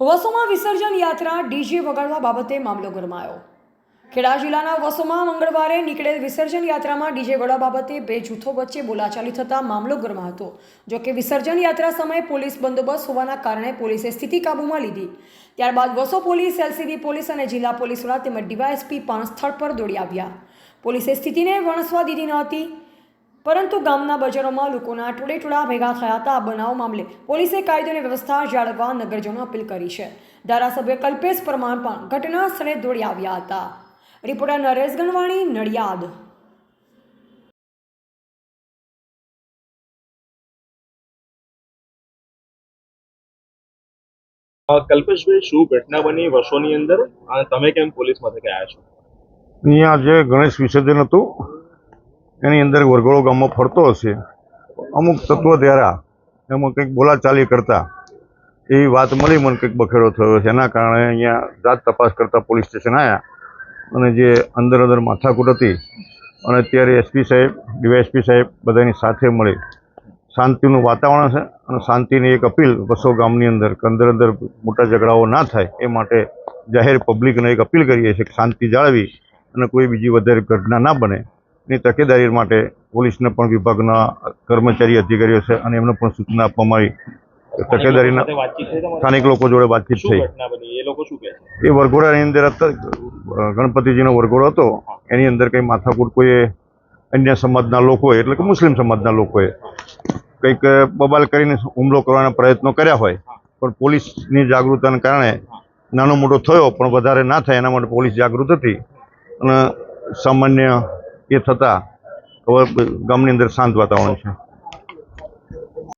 વસોમાં વિસર્જન યાત્રા ડીજે વગાડવા બાબતે મામલો ગરમાયો. ખેડા જિલ્લાના વસોમાં મંગળવારે નીકળેલ વિસર્જન યાત્રામાં ડીજે વગાડવા બાબતે બે જૂથો વચ્ચે બોલાચાલી થતાં મામલો ગરમા હતો જો કે વિસર્જન યાત્રા સમયે પોલીસ બંદોબસ્ત હોવાના કારણે પોલીસે સ્થિતિ કાબૂમાં લીધી. ત્યારબાદ વસો પોલીસ, એલસીબી પોલીસ અને જિલ્લા પોલીસ વડા તેમજ ડીવાયએસપી પણ સ્થળ પર દોડી આવ્યા. પોલીસે સ્થિતિને વણસવા દીધી ન હતી. પરંતુ ગામના બજારોમાં લોકોના ટોળે ટોળા ભેગા થયા હતા આ બનાવ મામલે પોલીસે કાયદો અને વ્યવસ્થા જાળવવા નગરજનો અપીલ કરી છે. ધારાસભ્ય કલ્પેશ પરમાર પણ ઘટના સ્થળે દોડી આવ્યા હતા. રિપોર્ટર નરેશ ગણવાણી નડિયાદ. કલ્પેશભાઈ શું ઘટના બની વર્ષોની અંદર? અને તમે કેમ પોલીસ મથકે આવ્યા છો? અહીંયા જે ગણેશ વિસર્જન હતું એની અંદર વરઘોડો ગામમાં ફરતો હશે. અમુક તત્વો દ્વારા એમાં કંઈક બોલાચાલી કરતા એવી વાત મળી મને કંઈક બખેડો થયો છે. એના કારણે અહીંયા જાત તપાસ કરતા પોલીસ સ્ટેશન આવ્યા અને જે અંદર અંદર માથાકૂટ હતી અને અત્યારે એસપી સાહેબ, ડીવાયએસપી સાહેબ બધાની સાથે મળી. શાંતિનું વાતાવરણ છે અને શાંતિની એક અપીલ બસો ગામની અંદર અંદર અંદર મોટા ઝઘડાઓ ના થાય એ માટે જાહેર પબ્લિકને એક અપીલ કરીએ છીએ કે શાંતિ જાળવી અને કોઈ બીજી વધારે ઘટના ના બને. એની તકેદારી માટે પોલીસને પણ વિભાગના કર્મચારી અધિકારીઓ છે અને એમને પણ સૂચના આપવામાં આવી. તકેદારીના સ્થાનિક લોકો જોડે વાતચીત થઈ. એ વરઘોડાની અંદર ગણપતિજીનો વરઘોડો હતો. એની અંદર કંઈ માથાકૂટ કોઈએ અન્ય સમાજના લોકોએ એટલે કે મુસ્લિમ સમાજના લોકોએ કંઈક બબાલ કરીને હુમલો કરવાના પ્રયત્નો કર્યા હોય પણ પોલીસની જાગૃતતાને કારણે નાનો મોટો થયો પણ વધારે ના થાય એના માટે પોલીસ જાગૃત હતી. અને સામાન્ય એ થતાં ગામની અંદર શાંત વાતાવરણ છે.